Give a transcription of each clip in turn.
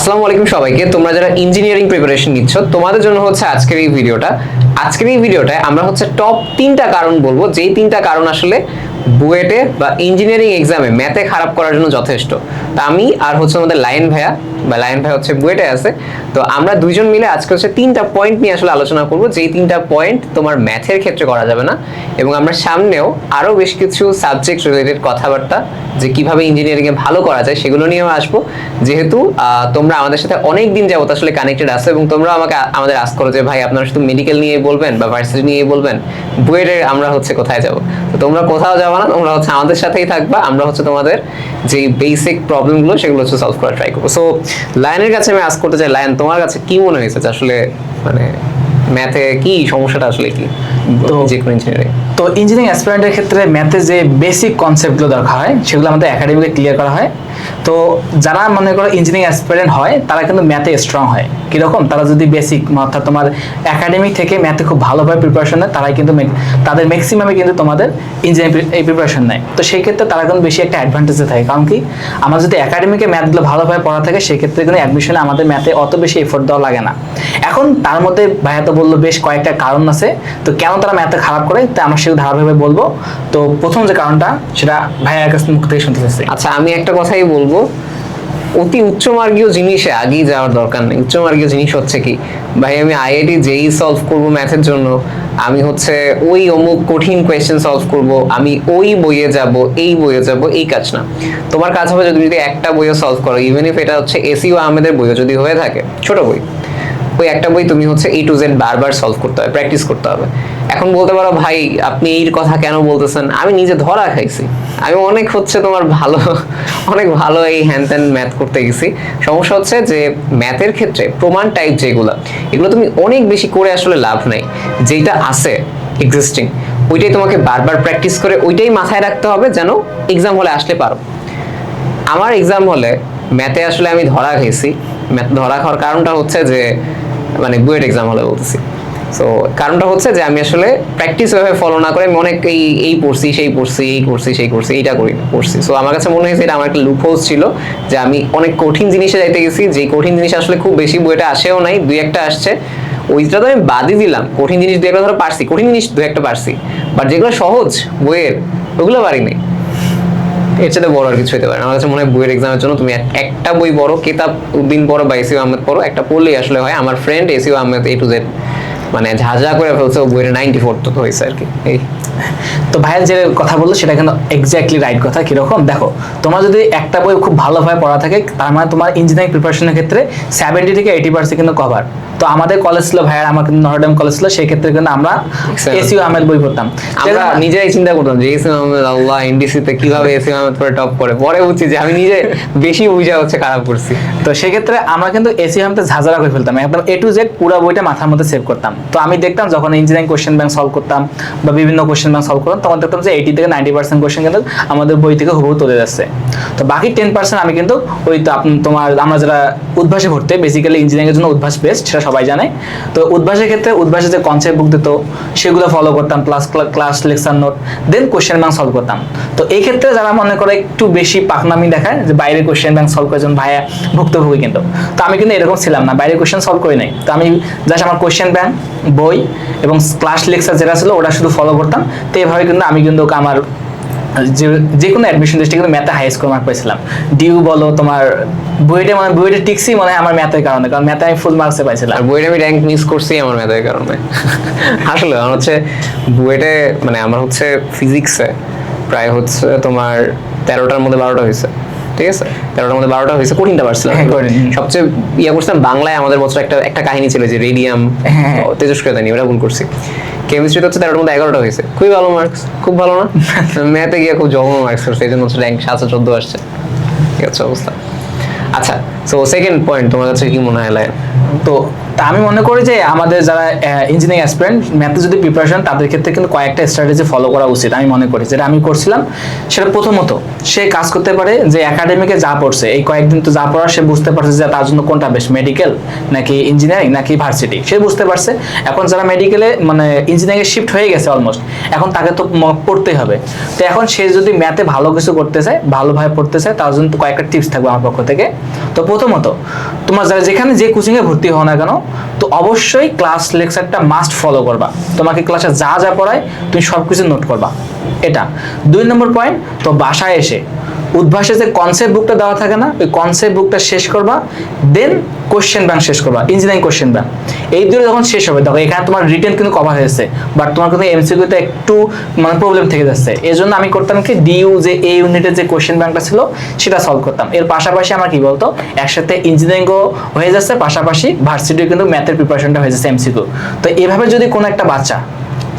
আসসালামু আলাইকুম সবাইকে। তোমরা যারা ইঞ্জিনিয়ারিং প্রিপারেশন নিচ্ছ, তোমাদের জন্য হচ্ছে আজকের এই ভিডিওটা। আজকের এই ভিডিওটায় আমরা হচ্ছে টপ তিনটা কারণ বলব, যেই তিনটা কারণ আসলে বুয়েটে বা ইঞ্জিনিয়ারিং এক্সামে ম্যাথে খারাপ করার জন্য যথেষ্ট। তা আমি আর হচ্ছে আমাদের লায়ন ভাইয়া বা লায়ন ভাই হচ্ছে বুয়েটে আছে। তো আমরা দুইজন মিলে আজকে হচ্ছে তিনটা পয়েন্ট নিয়ে আসলে আলোচনা করব। যেই তিনটা পয়েন্ট তোমার ম্যাথের ক্ষেত্রে করা যাবে না, এবং আমরা সামনেও আরও বেশ কিছু সাবজেক্ট রিলেটেড কথাবার্তা, যে কীভাবে ইঞ্জিনিয়ারিংয়ে ভালো করা যায় সেগুলো নিয়েও আসব। যেহেতু তোমরা আমাদের সাথে অনেক দিন যাবত আসলে কানেক্টেড আছো, এবং তোমরা আমাকে আমাদের আস করো যে, ভাই, আপনারা শুধু মেডিকেল নিয়ে বলবেন বা ভার্সিটি নিয়ে বলবেন বুয়েটের আমরা হচ্ছে কোথায় যাব? তো তোমরা কোথাও যাব না, তোমরা হচ্ছে আমাদের সাথেই থাকবা, আমরা হচ্ছে তোমাদের যে বেসিক প্রবলেমগুলো সেগুলো হচ্ছে সলভ করার ট্রাই করব। সো লায়নের কাছে আমি আজ করতে চাই লাইন তোমার কাছে কি মনে হয়েছে যে আসলে মানে ম্যাথে কি সমস্যাটা আসলে কি? তো- যে কোনো ইঞ্জিনিয়ারিং তো ইঞ্জিনিয়ারিং অ্যাসপিরেন্টের ক্ষেত্রে ম্যাথে যে বেসিক কনসেপ্টগুলো দরকার হয় সেগুলো আমাদের একাডেমিকে ক্লিয়ার করা হয়। তো যারা মনে করো ইঞ্জিনিয়ারিং অ্যাসপিরেন্ট হয়, তারা কিন্তু ম্যাথে স্ট্রং হয়। কীরকম? তারা যদি বেসিক অর্থাৎ তোমার একাডেমিক থেকে ম্যাথে খুব ভালোভাবে প্রিপারেশন নেয়, তারাই কিন্তু তাদের ম্যাক্সিমামে কিন্তু তোমাদের ইঞ্জিনিয়ারিং এই প্রিপারেশন নেয়। তো সেই ক্ষেত্রে তারা কিন্তু বেশি একটা অ্যাডভান্টেজে থাকে। কারণ কি? আমার যদি একাডেমিকে ম্যাথগুলো ভালোভাবে পড়া থাকে সেক্ষেত্রে কিন্তু অ্যাডমিশনে আমাদের ম্যাথে অত বেশি এফোর্ট দেওয়া লাগে না। এখন তার মধ্যে ভাইয়া তো বলল বেশ কয়েকটা কারণ আছে। তো কেন তারা ম্যাথে খারাপ করে? তা আমরা সেগুলো ধারাবাহিকভাবে বলব। তো প্রথম যে কারণটা, সেটা ভাইয়ার কাছ মুখ থেকে শুনতে চাচ্ছি আচ্ছা আমি একটা কথাই বলব। অতি উচ্চমার্গীয় জিনিসে আগেই যাওয়ার দরকার নেই। উচ্চমার্গীয় জিনিস হচ্ছে কি, ভাই, আমি আইআইটি যেই সলভ করব ম্যাথের জন্য, আমি হচ্ছে ওই অমুক কঠিন কোয়েশ্চেন সলভ করব, আমি ওই বইয়ে যাব, এই বইয়ে যাব, এই কাজ না। তোমার কাজ হবে যদি যদি একটা বইও সলভ করো ইভেন ইফ এটা হচ্ছে এসিও আহমেদের বইও যদি হয়ে থাকে, ছোট বই। ওই একটা বই তুমি হচ্ছে এই টু জেড বারবার সলভ করতে হবে প্র্যাকটিস করতে হবে। এখন বলতে পারো, ভাই, আপনি এই কথা কেন বলতেছেন? আমি নিজে ধরা খাইছি। আমি অনেক হচ্ছে তোমার ভালো, অনেক ভালো এই হ্যান ত্যান ম্যাথ করতে গেছি। সমস্যা হচ্ছে যে ম্যাথের ক্ষেত্রে প্রমাণ টাইপ যেগুলো, এগুলো তুমি অনেক বেশি করে আসলে লাভ নাই। যেটা আছে এক্সিস্টিং ওইটাই তোমাকে বারবার প্র্যাকটিস করে, ওইটাই মাথায় রাখতে হবে যেন এক্সাম হলে আসলে পারো। আমার এক্সাম হলে ম্যাথে আসলে আমি ধরা খেয়েছি ম্যাথ ধরা খাওয়ার কারণটা হচ্ছে যে মানে বুয়েট এক্সাম হলে বলতেছি। সো কারণটা হচ্ছে যে আমি আসলে প্র্যাকটিস ওইভাবে ফলো না করে আমি অনেক এই এই পড়ছি, সেই পড়ছি, এই করছি সেই করছি এইটা করি, পড়ছি। সো আমার কাছে মনে হয়েছে এটা আমার একটা লুপ হোস ছিল যে আমি অনেক কঠিন জিনিসে যাইতে গেছি যে কঠিন জিনিস আসলে খুব বেশি বইটা আসেও নাই, দুই একটা আসছে। ওইটা তো আমি বাদই দিলাম। কঠিন জিনিস দু একটা ধরো পারছি, কঠিন জিনিস দু একটা পারছি। বাট যেগুলো সহজ বইয়ের, ওগুলো পারি নাই। এর সাথে বড় আর কিছু হতে পারে। আমার কাছে মনে হয় বইয়ের এক্সামের জন্য তুমি একটা বই পড়ো, কেতাব উদ্দিন পড়ো বা এসিও আহমেদ পড়ো, একটা পড়লেই আসলে হয় আমার ফ্রেন্ড এসিও আহমেদ এ টু জেড মানে ঝাঁঝা করে ফেলছে বইয়ের নাইনটি ফোর তো হয়েছে আর কি। এই। তো ভাইয়ের যে কথা বলল, সেটা কিন্তু এক্স্যাক্টলি রাইট কথা, কীরকম? দেখো, তোমার যদি একটা বই খুব ভালোভাবে পড়া থাকে, তার মানে তোমার ইঞ্জিনিয়ারিং প্রিপারেশনের ক্ষেত্রে সেভেন্টি থেকে এইটি পার্সেন্ট কিন্তু কভার তো আমাদের কলেজ ছিল ভাইয়ার আমার কিন্তু নরডেম কলেজ ছিল সেই ক্ষেত্রে কিন্তু আমরা. এসিও আহমেদ বই পড়তাম। আমরা নিজেরাই চিন্তা করতাম যে এসিও আহমেদ আল্লাহ এনডিসি তে কীভাবে এসিও আহমেদ করে টপ করে। পরে বুঝছি যে আমি নিজে বেশি বুঝা হচ্ছে খারাপ করছি। তো সেক্ষেত্রে আমরা কিন্তু এসি হামতে ঝাঁঝারা করে ফেলতাম। একদম এ টু জেড পুরো বইটা মাথার মধ্যে সেভ করতাম। তো আমি দেখতাম যখন ইঞ্জিনিয়ারিং কোশ্চেন ব্যাংক সলভ করতাম বা বিভিন্ন কোশ্চেন ব্যাংক সলভ করতাম তখন দেখতাম যে এইটি থেকে নাইনটি পার্সেন্ট কোশ্চেন কিন্তু আমাদের বই থেকে হুবহু তুলে যাচ্ছে। তো বাকি টেন পার্সেন্ট আমি কিন্তু ওই তো তোমার আমরা যারা উদ্ভাসে ভর্তি বেসিক্যালি ইঞ্জিনিয়ারিং এর জন্য উদ্ভাস বেস্ট সেটা সবাই জানে। তো উদ্ভাসের ক্ষেত্রে উদ্ভাসের যে কনসেপ্ট বুক দিত, সেগুলো ফলো করতাম plus class lecture note then question bank solve করতাম। তো এই ক্ষেত্রে যারা মনে করে একটু বেশি পাকনামি দেখায়, যে বাইরে কোশ্চেন ব্যাংক সলভ করেছেন ভাইয়া ভুক্তভোগী কিন্তু। তো আমি কিন্তু এরকম ছিলাম না, বাইরে কোশ্চেন সলভ করি নাই। তো আমি জাস্ট আমার কোশ্চেন ব্যাংক বই এবং ক্লাস লেকচার যেটা ছিল, ওটা শুধু ফলো করতাম। তো এইভাবে কিন্তু আমি কিন্তু আমার যে কোনো অ্যাডমিশন টেস্টে কিন্তু ম্যাথে হাই স্কোর মার্ক পাইছিলাম। ডিউ বলো তোমার বইটা মানে বইটা টিকসি মনে হয় আমার ম্যাথের কারণে কারণ ম্যাথে আমি ফুল মার্কসে পাইছিলাম। আর বুয়েটে আমি র্যাঙ্ক মিস করছি আমার ম্যাথের কারণে। আসলে আমার হচ্ছে বুয়েটে মানে আমার হচ্ছে ফিজিক্সে প্রায় হচ্ছে তোমার তেরোটার মধ্যে বারোটা হয়েছে। ঠিক আছে? তেরোটার মধ্যে বারোটা হয়েছে কঠিনটা পারছিলাম হ্যাঁ, সবচেয়ে ইয়া করছিলাম বাংলায় আমাদের বছর একটা একটা কাহিনী ছিল যে রেডিয়াম হ্যাঁ। তেজস্ক্রিয়তা নিয়ে ওটা ভুল করছি। কেমিস্ট্রিতে হচ্ছে তেরোটার মধ্যে এগারোটা হয়েছে। খুবই ভালো মার্কস খুব ভালো না? ম্যাথে গিয়ে খুব জঘন্য মার্কস করছে এই জন্য হচ্ছে র্যাঙ্ক সাতশো চোদ্দ আসছে। ঠিক আছে অবস্থা। আচ্ছা তো সেকেন্ড পয়েন্ট তোমার কাছে কি মনে হয় তো তা আমি মনে করি যে আমাদের যারা ইঞ্জিনিয়ারিং অ্যাসপিরেন্ট ম্যাথে যদি প্রিপারেশন তাদের ক্ষেত্রে কিন্তু কয়েকটা স্ট্র্যাটেজি ফলো করা উচিত আমি মনে করি। যেটা আমি করছিলাম, সেটা প্রথমত সে কাজ করতে পারে যে একাডেমিকে যা পড়ছে। এই কয়েকদিন তো যা পড়া সে বুঝতে পারছে যে তার জন্য কোনটা বেশ মেডিকেল নাকি ইঞ্জিনিয়ারিং নাকি ভার্সিটি সে বুঝতে পারছে। এখন যারা মেডিকেলে মানে ইঞ্জিনিয়ারিং শিফট হয়ে গেছে অলমোস্ট এখন তাকে তো পড়তেই হবে। তো এখন সে যদি ম্যাথে ভালো কিছু করতে চায়, ভালোভাবে পড়তে চায়, তার জন্য কয়েকটা টিপস থাকবে আমার পক্ষ থেকে। তো প্রথমত, তোমার যারা যেখানে যে কোচিংয়ে ভর্তি হও না কেন তো অবশ্যই ক্লাস লেকচারটা মাস্ট ফলো করবা। তোমাকে ক্লাসে যা যা পড়ায়, তুমি সব কিছু নোট করবা। এটা। দুই নম্বর পয়েন্ট তো বাসায় এসে উদ্ভাসে যে কনসেপ্ট বুকটা দেওয়া থাকে না, ওই কনসেপ্ট বুকটা শেষ করবা দেন কোশ্চেন ব্যাংক শেষ করবা ইঞ্জিনিয়ারিং কোশ্চেন ব্যাংক এই দুটো যখন শেষ হবে তখন এখানে তোমার রিটেন কিন্তু কভার হয়েছে বাট তোমার কিন্তু এমসিকিউতে একটু মানে প্রবলেম থেকে যাচ্ছে। এই জন্য আমি করতাম কি ডিইউ যে এই ইউনিটের যে কোশ্চেন ব্যাংকটা ছিল, সেটা সলভ করতাম। এর পাশাপাশি আমার কি বলতো, একসাথে ইঞ্জিনিয়ারিংও হয়ে যাচ্ছে, পাশাপাশি ভার্সিটিও কিন্তু ম্যাথের প্রিপারেশনটা হয়ে যাচ্ছে এমসিকিউ তো এভাবে যদি কোনো একটা বাচ্চা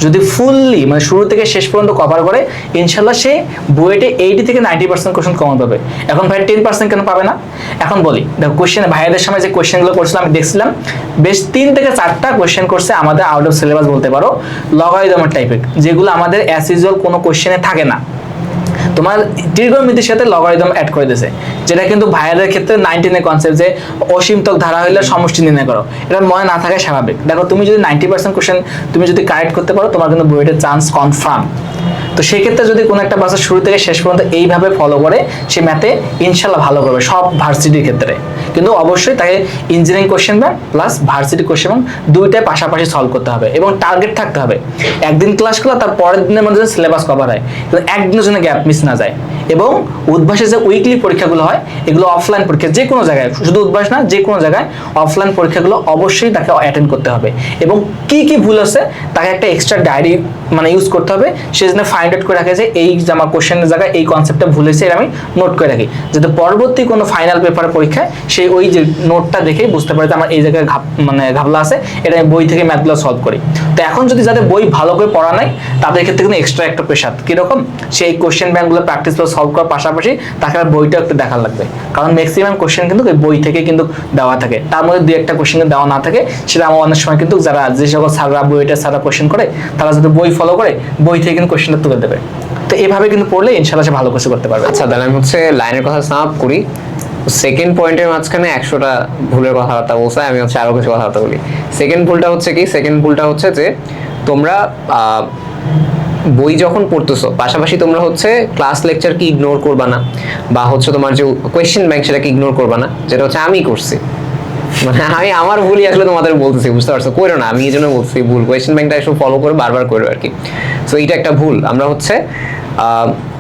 যদি ফুললি মানে শুরু থেকে শেষ পর্যন্ত কভার করে, ইনশাল্লাহ সে বুয়েটে এইটি থেকে নাইনটি পার্সেন্ট কোশ্চেন কমন পাবে। এখন ভাই টেন পার্সেন্ট কেন পাবে না? এখন বলি, দেখো কোশ্চেন ভাইয়াদের সময় যে কোশ্চেনগুলো করছিলাম, আমি দেখছিলাম, বেশ তিন থেকে চারটা কোশ্চেন করছে আমাদের আউট অফ সিলেবাস বলতে পারো লগাই লগারিদমের টাইপের যেগুলো আমাদের অ্যাজ ইউজুয়াল কোনো কোশ্চেনে থাকে না। তোমার দীর্ঘমিতির সাথে লগারিদম অ্যাড করে দিয়েছে। যেটা কিন্তু ভাইয়াদের ক্ষেত্রে নাইনটিনের কনসেপ্ট যে অসীমতক ধারা হইলে সমষ্টি নির্ণয় করো। এটা মনে না থাকাই স্বাভাবিক। দেখো তুমি যদি নাইনটি পার্সেন্ট কোশ্চেন তুমি যদি কারেক্ট করতে পারো, তোমার কিন্তু বইটার চান্স কনফার্ম তো সেই ক্ষেত্রে যদি কোনো একটা বাচ্চা শুরু থেকে শেষ পর্যন্ত এইভাবে ফলো করে, সে ম্যাথে ইনশাল্লাহ ভালো করবে সব ভার্সিটির ক্ষেত্রে। কিন্তু অবশ্যই তাকে engineering question bank plus varsity question bank দুইটাই পাশাপাশি সলভ করতে হবে এবং টার্গেট থাকতে হবে। একদিন ক্লাস করলে তার পরের দিনের মধ্যে সিলেবাস কভার হয়, কিন্তু একদিনের জন্য গ্যাপ মিস না যায়। এবং উদ্ভাসে যে উইকলি পরীক্ষাগুলো হয়, এগুলো অফলাইন পরীক্ষা যে কোনো জায়গায়, শুধু উদ্ভাস না, যে কোনো জায়গায় অফলাইন পরীক্ষাগুলো অবশ্যই তাকে অ্যাটেন্ড করতে হবে। এবং কি কি ভুল আছে, তাকে একটা এক্সট্রা ডায়েরি মানে ইউজ করতে হবে সে যেন ফাইন্ড আউট করে রাখে যে এই জামা কোশ্চেনের জায়গায় এই কনসেপ্টটা ভুল হয়েছে আমি নোট করে রাখি। যাতে পরবর্তী কোনো ফাইনাল পেপারের পরীক্ষায় সে ওই যে নোটটা দেখেই বুঝতে পারে যে আমার এই জায়গায় ঘাপ মানে ঘাবলা আছে, এটা আমি বই থেকে ম্যাথগুলো সলভ করি। তো এখন যদি যাদের বই ভালো করে পড়া নাই, তাদের ক্ষেত্রে কিন্তু এক্সট্রা একটা প্রেশার কীরকম? সেই কোশ্চেন ব্যাংকগুলো প্র্যাকটিসগুলো সলভ করার পাশাপাশি তাকে আর বইটা একটু দেখার লাগবে। কারণ ম্যাক্সিমাম কোশ্চেন কিন্তু ওই বই থেকে কিন্তু দেওয়া থাকে। তার মধ্যে দু একটা কোশ্চেন দেওয়া না থাকে, সেটা আমার অনেক সময় কিন্তু যারা যে সকল স্যাররা বইটা স্যাররা কোশ্চেন করে, তারা যদি বই ফলো করে বই থেকে কিন্তু কোশ্চেনটা তুলে দেবে। তো এভাবে কিন্তু পড়লে ইনশাল্লাহ সে ভালো কিছু করতে পারবে। আচ্ছা তাহলে আমি হচ্ছে লাইনের কথা সাম আপ করি। সেকেন্ড পয়েন্টের মাঝখানে একশোটা ভুলের কথাবার্তা বলছে, আমি হচ্ছে আরও কিছু কথাবার্তা বলি। সেকেন্ড ভুলটা হচ্ছে কি? সেকেন্ড ভুলটা হচ্ছে যে তোমরা বই যখন পড়তেছো, পাশাপাশি তোমরা হচ্ছে ক্লাস লেকচার কি ইগনোর করবা না? বা হচ্ছে তোমার যে কোয়েশ্চেন ব্যাংক সেটাকে ইগনোর করবা না, যেটা হচ্ছে আমি করছি। মানে আমি আমার ভুলই আসলে তোমাদের বলতেছি, বুঝতে পারছ? করো না, আমি এই জন্য বলছি ভুল কোয়েশ্চেন ব্যাংকটা একটু ফলো করে বারবার করো আর কি। সো এইটা একটা ভুল। আমরা হচ্ছে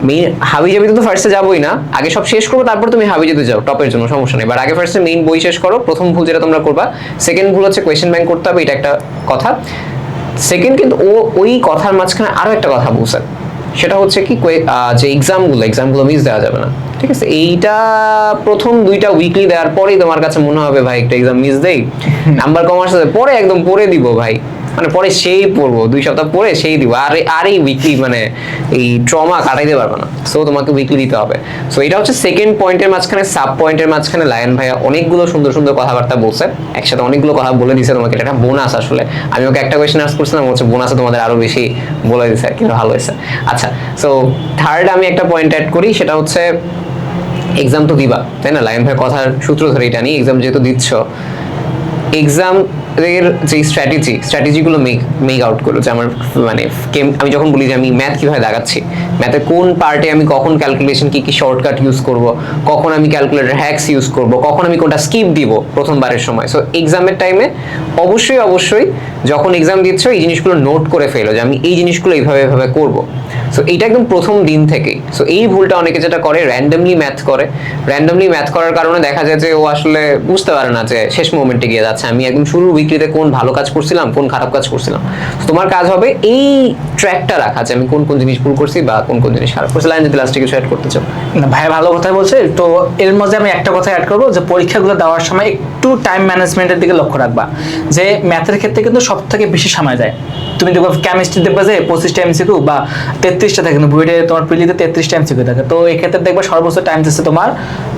মেইন হাবি জাবিতে তো ফার্স্টে যাবোই না। আগে সব শেষ করব, তারপর তুমি হাবি যেতে যাও টপের জন্য, সমস্যা নেই। বাট আগে ফার্স্টে মেইন বই শেষ করো, প্রথম ভুল যেটা তোমরা করবা। সেকেন্ড ভুল হচ্ছে কোয়েশ্চেন ব্যাংক করতে হবে, এটা একটা কথা। সেকেন্ড কিন্তু ও, ওই কথার মাঝখানে আরও একটা কথা বলছে। সেটা হচ্ছে কি যে এক্সামগুলো এক্সামগুলো মিস দেওয়া যাবে না। ঠিক আছে? এইটা প্রথম দুইটা উইকলি দেওয়ার পরেই তোমার কাছে মনে হবে ভাই একটা এক্সাম মিস দেই। নাম্বার কম আসতে পরে একদম পরে দিব ভাই। মানে পরে সেই পড়ব দুই সপ্তাহ পরে সেই দিব। আর আর এই উইকলি মানে এই ট্রমা কাটাইতে পারবে না। সো তোমাকে উইকলি দিতে হবে। সো এটা হচ্ছে সেকেন্ড পয়েন্টের মাঝখানে সাব পয়েন্টের মাঝখানে লায়ন ভাইয়া অনেকগুলো সুন্দর সুন্দর কথাবার্তা বলছে। একসাথে অনেকগুলো কথা বলে দিছে তোমাকে। এটা বোনাস আসলে। আমি ওকে একটা কোয়েশ্চেন আস করছিলাম হচ্ছে বোনাসে তোমাদের আরও বেশি বলে দিছে আর কি ভালো হয়েছে। আচ্ছা সো থার্ড আমি একটা পয়েন্ট অ্যাড করি, সেটা হচ্ছে এক্সাম তো দিবা, তাই না? লায়ন ভাই কথার সূত্র ধরে এটা নিয়ে এক্সাম যেহেতু দিচ্ছ এক্সাম এর যে স্ট্র্যাটেজি স্ট্র্যাটেজিগুলো মেক মেক আউট করো যে আমার মানে আমি যখন বলি যে আমি ম্যাথ কীভাবে দাগাচ্ছি ম্যাথে কোন পার্টে আমি কখন ক্যালকুলেশন কি কি শর্টকাট ইউজ করব, কখন আমি ক্যালকুলেটর হ্যাক্স ইউজ করব, কখন আমি কোনটা স্কিপ দিব প্রথমবারের সময়। সো এক্সামের টাইমে অবশ্যই অবশ্যই যখন এক্সাম দিচ্ছ, এই জিনিসগুলো নোট করে ফেলো যে আমি এই জিনিসগুলো এইভাবে এভাবে করব। সো এইটা একদম প্রথম দিন থেকেই। সো এই ভুলটা অনেকে যেটা করে র্যান্ডমলি ম্যাথ করে। র্যান্ডমলি ম্যাথ করার কারণে দেখা যায় যে ও আসলে বুঝতে পারে না যে শেষ মোমেন্টে গিয়ে যাচ্ছে। আমি একদম শুরুর উইকলিতে কোন ভালো কাজ করছিলাম, কোন খারাপ কাজ করছিলাম। তোমার কাজ হবে এই ট্র্যাকটা রাখা, যে আমি কোন কোন জিনিস ভুল করছি বা কোন কোন জিনিস খারাপ করছি। লাইন যদি লাস্টে কিছু অ্যাড করতে চাও। না ভাই ভালো কথা বলছে। তো এর মধ্যে আমি একটা কথা অ্যাড করব, যে পরীক্ষাগুলো দেওয়ার সময় একটু টাইম ম্যানেজমেন্টের দিকে লক্ষ্য রাখবা। যে ম্যাথের ক্ষেত্রে কিন্তু সব থেকে বেশি সময় যায়। তুমি দেখো কেমিস্ট্রি দেখবে যে পঁচিশটা এমসিকিউ বা তেত্রিশটা থাকে কিন্তু বুয়েটে তোমার প্রিলিতে তেত্রিশটা এমসিকিউ থাকে। তো এক্ষেত্রে ক্ষেত্রে দেখবে সর্বোচ্চ টাইম যাচ্ছে তোমার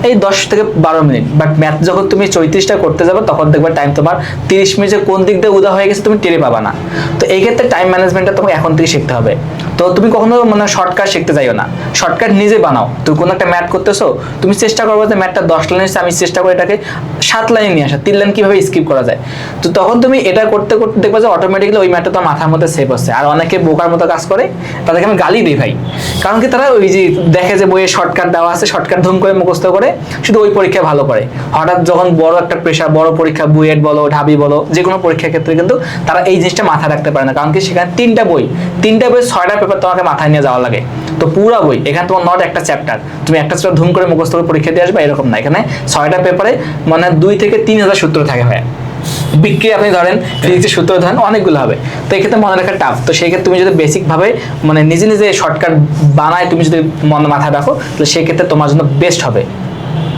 এই দশ থেকে বারো মিনিট। বাট ম্যাথ যখন তুমি চৌত্রিশটা করতে যাবে, তখন দেখবে টাইম তোমার তিরিশ মিনিটে কোন দিক দিয়ে উদা হয়ে গেছে, তুমি টেরে পাবা না। তো এই ক্ষেত্রে টাইম ম্যানেজমেন্টটা তোমাকে এখন থেকে শিখতে হবে। তো তুমি কখনো মানে শর্টকাট শিখতে যাইও না। শর্টকাট নিজে বানাও। তুমি কোনো একটা ম্যাথ করতেছো, তুমি চেষ্টা করব যে ম্যাথটা দশ লাইন আমি চেষ্টা করি এটাকে সাত লাইনে নিয়ে আসা, তিন লাইন কীভাবে স্কিপ করা যায়। তো তখন তুমি এটা করতে করতে দেখবে যে অটোমেটিক্যালি ওই ম্যাথটা তোমার মাথার মধ্যে সেভ হচ্ছে। আর অনেকে বোকার মতো কাজ করে, তাদেরকে আমি গালি দিই ভাই। কারণ কি তারা ওই যে দেখে যে বইয়ে শর্টকাট দেওয়া আছে শর্টকাট ধুম করে মুখস্থ করে শুধু ওই পরীক্ষায় ভালো করে। হঠাৎ যখন বড় একটা প্রেশার বড় পরীক্ষা, বুয়েট বলো, ঢাবি বলো যে কোনো পরীক্ষার ক্ষেত্রে কিন্তু তারা এই জিনিসটা মাথায় রাখতে পারে না। কারণ কি সেখানে তিনটা বই তিনটা বই ছয়টা পেপার তোমাকে মাথায় নিয়ে যাওয়া লাগে। তো পুরো বই, এখানে তোমার নট একটা চ্যাপ্টার তুমি একটা চ্যাপ্টার ধুম করে মুখস্থ করে পরীক্ষা দিয়ে আসবে, এরকম না। এখানে ছয়টা পেপারে মানে দুই থেকে তিন হাজার সূত্র থাকে হয় বিক্রি আপনি ধরেন ফিজিক্সের সূত্র ধরেন, অনেকগুলো হবে। তো এক্ষেত্রে মনে রাখা টাফ তো সেই ক্ষেত্রে তুমি যদি বেসিক ভাবে মানে নিজে নিজে শর্টকাট বানায় তুমি যদি মনে মাথায় রাখো তাহলে সেক্ষেত্রে তোমার জন্য বেস্ট হবে।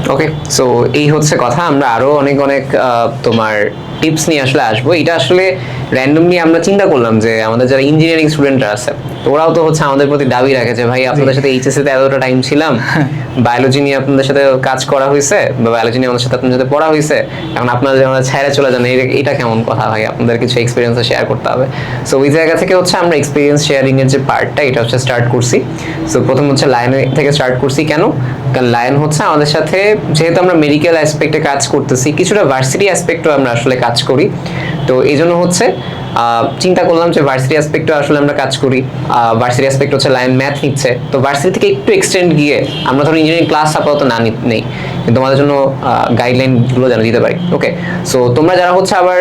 ওকে সো এই হচ্ছে কথা। আমরা আরও অনেক অনেক তোমার টিপস নিয়ে আসলে আসব। এটা আসলে র্যান্ডমলি আমরা চিন্তা করলাম যে আমাদের যারা ইঞ্জিনিয়ারিং স্টুডেন্টরা আছে ওরাও তো হচ্ছে আমাদের প্রতি দাবি রাখে যে ভাই আপনাদের সাথে এইচএসসি তে এতটা টাইম ছিলাম বায়োলজি নিয়ে আপনাদের সাথে কাজ করা হয়েছে বা বায়োলজি নিয়ে আমাদের সাথে আপনাদের সাথে পড়া হয়েছে এখন আপনারা যে আমরা ছাইরা চলে যান এটা- কেমন কথা ভাই? আপনাদের কিছু এক্সপিরিয়েন্স শেয়ার করতে হবে। সো ওই জায়গা থেকে হচ্ছে আমরা এক্সপিরিয়েন্স শেয়ারিং এর যে পার্টটা এটা হচ্ছে স্টার্ট করছি। সো প্রথম হচ্ছে লায়ন থেকে স্টার্ট করছি। কেন? কারণ লায়ন হচ্ছে আমাদের সাথে যেহেতু আমরা মেডিকেল অ্যাসপেক্টে কাজ করতেছি কিছুটা ভার্সিটি অ্যাসপেক্টও আমরা আসলে কাজ করি। তো এই জন্য হচ্ছে চিন্তা করলাম যে ভার্সিটি অ্যাসপেক্টও আসলে আমরা কাজ করি। ভার্সিটি অ্যাসপেক্ট হচ্ছে লাইন ম্যাথ নিচ্ছে। তো ভার্সিটি থেকে একটু এক্সটেন্ড গিয়ে আমরা ধরো ইঞ্জিনিয়ারিং ক্লাস আপাতত না নেই। কিন্তু তোমাদের জন্য গাইডলাইনগুলো যেন দিতে পারি। ওকে সো তোমরা যারা হচ্ছে আবার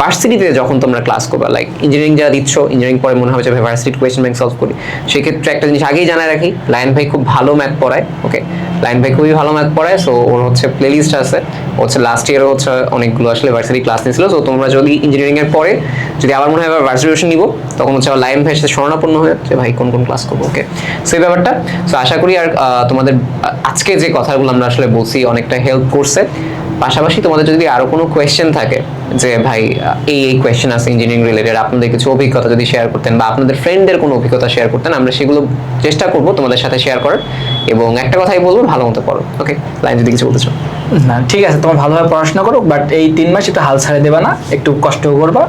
ভার্সিটিতে যখন তোমরা ক্লাস করবে লাইক ইঞ্জিনিয়ারিং যারা দিচ্ছ ইঞ্জিনিয়ারিং পরে মনে হবে যে ভার্সিটি কোয়েশ্চেন ব্যাংক সলভ করি। সেক্ষেত্রে একটা জিনিস আগেই জানায় রাখি লাইন ভাই খুব ভালো ম্যাথ পড়ায় ওকে লাইন ভাই খুবই ভালো ম্যাথ পড়ায় সো ওর হচ্ছে প্লেলিস্ট আছে। হচ্ছে লাস্ট ইয়ারও হচ্ছে অনেকগুলো আসলে ভার্সিটি ক্লাস নিয়েছিল সো তোমরা যদি ইঞ্জিনিয়ারিং এর পরে যদি আবার মনে হয় আবার ভার্সিটি নিব, তখন হচ্ছে আবার লাইন ভাইয়ের সাথে স্মরণাপন্ন হয়ে যে ভাই কোন কোন ক্লাস করব ওকে সো এই ব্যাপারটা সো আশা করি আর তোমাদের আজকে যে কথাগুলো আমরা আসলে বলছি অনেকটা হেল্প করছে। পাশাপাশি তোমাদের যদি আরও কোনো কোয়েশ্চেন থাকে যে ভাই এই এই কোয়েশ্চেন আছে ইঞ্জিনিয়ারিং রিলেটেড আপনাদের কিছু অভিজ্ঞতা যদি শেয়ার করতেন বা আপনাদের ফ্রেন্ডদের কোনো অভিজ্ঞতা শেয়ার করতেন আমরা সেগুলো চেষ্টা করব তোমাদের সাথে শেয়ার করার। এবং একটা কথাই বলব ভালো মতো পড়ো। ওকে লাইন যদি কিছু বলতে চাও। না ঠিক আছে তোমার ভালোভাবে পড়াশোনা করো বাট এই তিন মাস একটু হাল ছাড়ে দেবে না একটু কষ্ট করবা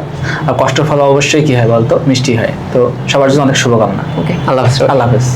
আর কষ্ট ফল অবশ্যই কি হয় বলতো? মিষ্টি হয়। তো সবার জন্য অনেক শুভকামনা। ওকে আল্লাহ হাফেজ। আল্লাহ হাফেজ।